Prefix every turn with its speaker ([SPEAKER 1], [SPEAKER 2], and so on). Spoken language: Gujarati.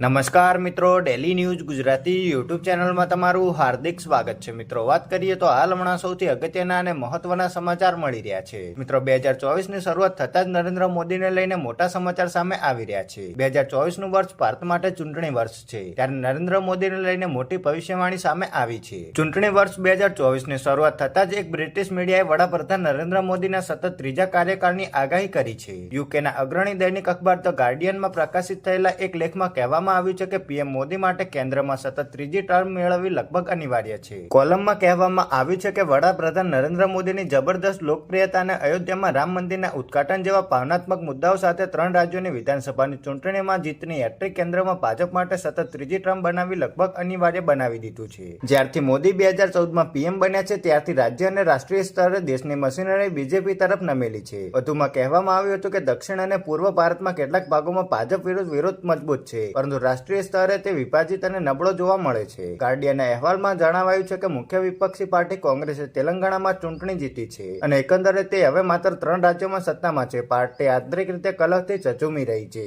[SPEAKER 1] નમસ્કાર મિત્રો ડેલી ન્યૂઝ ગુજરાતી યુટ્યુબ ચેનલમાં તમારું હાર્દિક સ્વાગત છે. મિત્રો, વાત કરીએ તો હાલ હમણાં સૌથી અગત્યના અને મહત્વના સમાચાર મળી રહ્યા છે. મિત્રો, બે હજાર ચોવીસની શરૂઆત થતા જ નરેન્દ્ર મોદીને લઈને મોટા સમાચાર સામે આવી રહ્યા છે. બે હજાર ચોવીસનું વર્ષ ભારત માટે ચૂંટણી વર્ષ છે. ત્યારે નરેન્દ્ર મોદીને લઈને મોટી ભવિષ્યવાણી સામે આવી છે. ચૂંટણી વર્ષ બે હજાર ચોવીસની શરૂઆત થતા જ એક બ્રિટિશ મીડિયાએ વડાપ્રધાન નરેન્દ્ર મોદીના સતત ત્રીજા કાર્યકાળની આગાહી કરી છે. યુકેના અગ્રણી દૈનિક અખબાર ધ ગાર્ડિયનમાં પ્રકાશિત થયેલા એક લેખમાં કહેવામાં આવ્યું છે કે પીએમ મોદી માટે કેન્દ્રમાં સતત ત્રીજી ટર્મ મેળવવી લગભગ અનિવાર્ય છે. કોલમમાં કહેવામાં આવ્યું છે કે વડાપ્રધાન નરેન્દ્ર મોદીની જબરદસ્ત લોકપ્રિયતા અને અયોધ્યામાં રામ મંદિરના ઉદઘાટન જેવા ભાવનાત્મક મુદ્દાઓ સાથે ત્રણ રાજ્યોની વિધાનસભાની ચૂંટણીમાં જીતની હેટ્રિક કેન્દ્રમાં ભાજપ માટે સતત ત્રીજી ટર્મ બનાવી લગભગ અનિવાર્ય બનાવી દીધું છે. જ્યારથી મોદી બે હજાર ચૌદમાં પીએમ બન્યા છે, ત્યારથી રાજ્ય અને રાષ્ટ્રીય સ્તરે દેશની મશીનરી બીજેપી તરફ નમેલી છે. વધુમાં કહેવામાં આવ્યું હતું કે દક્ષિણ અને પૂર્વ ભારતમાં કેટલાક ભાગોમાં ભાજપ વિરુદ્ધ વિરોધ મજબૂત છે, પરંતુ રાષ્ટ્રીય સ્તરે તે વિભાજિત અને નબળો જોવા મળે છે. ગાર્ડિયનના અહેવાલમાં જણાવાયું છે કે મુખ્ય વિપક્ષી પાર્ટી કોંગ્રેસે તેલંગાણામાં ચૂંટણી જીતી છે અને એકંદરે તે હવે માત્ર ત્રણ રાજ્યોમાં સત્તામાં છે. પાર્ટી આંતરિક રીતે કલહથી ચચુમી રહી છે.